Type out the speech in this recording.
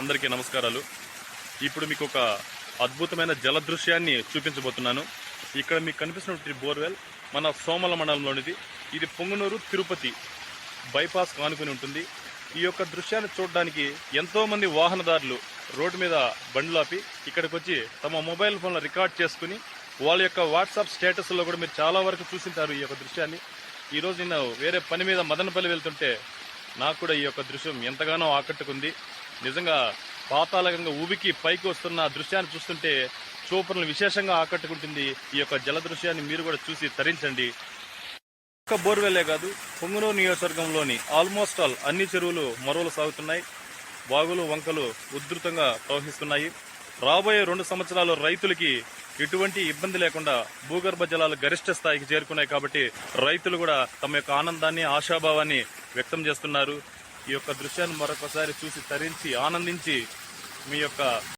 అందరికీ నమస్కారాలు. ఇప్పుడు మీకు ఒక అద్భుతమైన జల దృశ్యాన్ని చూపించబోతున్నాను. ఇక్కడ మీకు కనిపిస్తున్నటువంటి బోర్వెల్ మన సోమల మండలంలోనిది. ఇది పొంగునూరు తిరుపతి బైపాస్ కానుకొని ఉంటుంది. ఈ యొక్క దృశ్యాన్ని చూడడానికి ఎంతోమంది వాహనదారులు రోడ్డు మీద బండ్లాపి ఇక్కడికి వచ్చి తమ మొబైల్ ఫోన్లో రికార్డ్ చేసుకుని వాళ్ళ యొక్క వాట్సాప్ స్టేటస్లో కూడా మీరు చాలా వరకు చూసింటారు ఈ యొక్క దృశ్యాన్ని. ఈ రోజు నేను వేరే పని మీద మదనపల్లి వెళ్తుంటే నాకు కూడా ఈ యొక్క దృశ్యం ఎంతగానో ఆకట్టుకుంది. నిజంగా పాతాళకంగా ఉబికి పైకి వస్తున్న దృశ్యాన్ని చూస్తుంటే చూపర్లను విశేషంగా ఆకట్టుకుంటుంది ఈ యొక్క జల దృశ్యాన్ని మీరు కూడా చూసి తరించండి. ఒక్క బోర్వెల్లే కాదు పొంగునూరు నియోజకవర్గంలోని ఆల్మోస్ట్ ఆల్ అన్ని చెరువులు మరువలు సాగుతున్నాయి. వాగులు వంకలు ఉధృతంగా ప్రవహిస్తున్నాయి. రాబోయే రెండు సంవత్సరాలు రైతులకి ఎటువంటి ఇబ్బంది లేకుండా భూగర్భ జలాలు గరిష్ట స్థాయికి చేరుకున్నాయి కాబట్టి రైతులు కూడా తమ యొక్క ఆనందాన్ని ఆశాభావాన్ని వ్యక్తం చేస్తున్నారు. ఈ యొక్క దృశ్యాన్ని మరొకసారి చూసి తరించి ఆనందించి మీ యొక్క